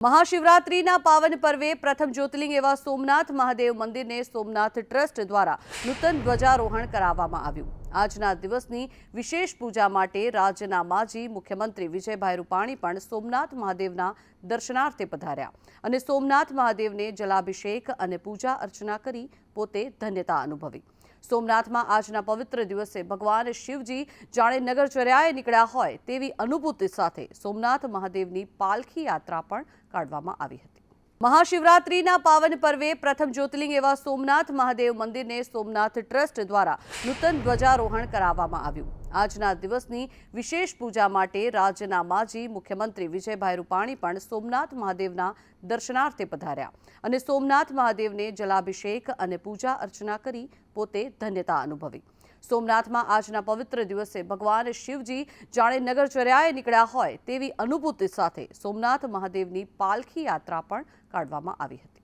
મહાશિવરાત્રિના પાવન પર્વે પ્રથમ જ્યોતિર્લિંગ એવા સોમનાથ મહાદેવ મંદિરને સોમનાથ ટ્રસ્ટ દ્વારા નૂતન ધ્વજારોહણ કરાવવામાં આવ્યું. આજના દિવસની વિશેષ પૂજા માટે રાજ્યના માજી મુખ્યમંત્રી વિજયભાઈ રૂપાણી પણ સોમનાથ મહાદેવના દર્શનાર્થે પધાર્યા અને સોમનાથ મહાદેવને જલાભિષેક અને પૂજા અર્ચના કરી પોતે ધન્યતા અનુભવી. સોમનાથમાં આજના પવિત્ર દિવસે ભગવાન શિવજી જાણે નગરચર્યાએ નીકળ્યા હોય તેવી અનુભૂતિ સાથે સોમનાથ મહાદેવની પાલખી યાત્રા પણ કાઢવામાં આવી હતી. મહાશિવરાત્રિના પાવન પર્વે પ્રથમ જ્યોતિર્લિંગ એવા સોમનાથ મહાદેવ મંદિરને સોમનાથ ટ્રસ્ટ દ્વારા નૂતન ધ્વજારોહણ કરાવવામાં આવ્યું. આજના દિવસની વિશેષ પૂજા માટે રાજ્યના માજી મુખ્યમંત્રી વિજયભાઈ રૂપાણી પણ સોમનાથ મહાદેવના દર્શનાર્થે પધાર્યા અને સોમનાથ મહાદેવને જલાભિષેક અને પૂજા અર્ચના કરી પોતે ધન્યતા અનુભવી. સોમનાથમાં આજના પવિત્ર દિવસે ભગવાન શિવજી જાણે નગરચર્યાએ નીકળ્યા હોય તેવી અનુભૂતિ સાથે સોમનાથ મહાદેવની પાલખી યાત્રા પણ કાઢવામાં આવી હતી.